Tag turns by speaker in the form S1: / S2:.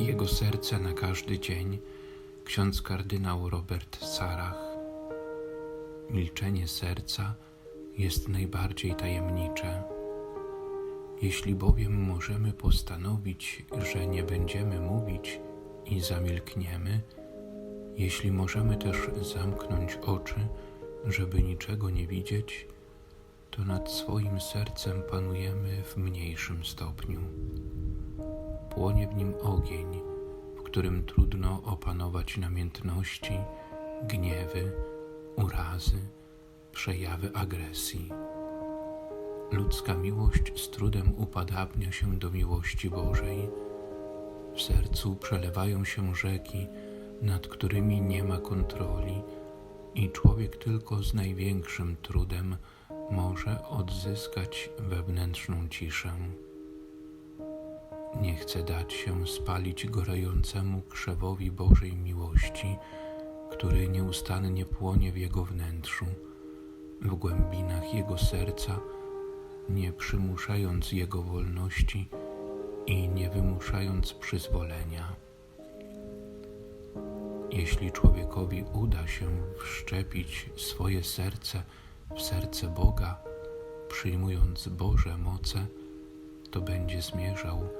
S1: Jego serce na każdy dzień ksiądz kardynał Robert Sarach. Milczenie serca jest najbardziej tajemnicze. Jeśli bowiem możemy postanowić, że nie będziemy mówić i zamilkniemy, jeśli możemy też zamknąć oczy, żeby niczego nie widzieć, to nad swoim sercem panujemy w mniejszym stopniu. Płonie w nim ogień, w którym trudno opanować namiętności, gniewy, urazy, przejawy agresji. Ludzka miłość z trudem upadabnia się do miłości Bożej. W sercu przelewają się rzeki, nad którymi nie ma kontroli, i człowiek tylko z największym trudem może odzyskać wewnętrzną ciszę. Nie chce dać się spalić gorejącemu krzewowi Bożej miłości, który nieustannie płonie w jego wnętrzu, w głębinach jego serca, nie przymuszając jego wolności i nie wymuszając przyzwolenia. Jeśli człowiekowi uda się wszczepić swoje serce w serce Boga, przyjmując Boże moce, to będzie zmierzał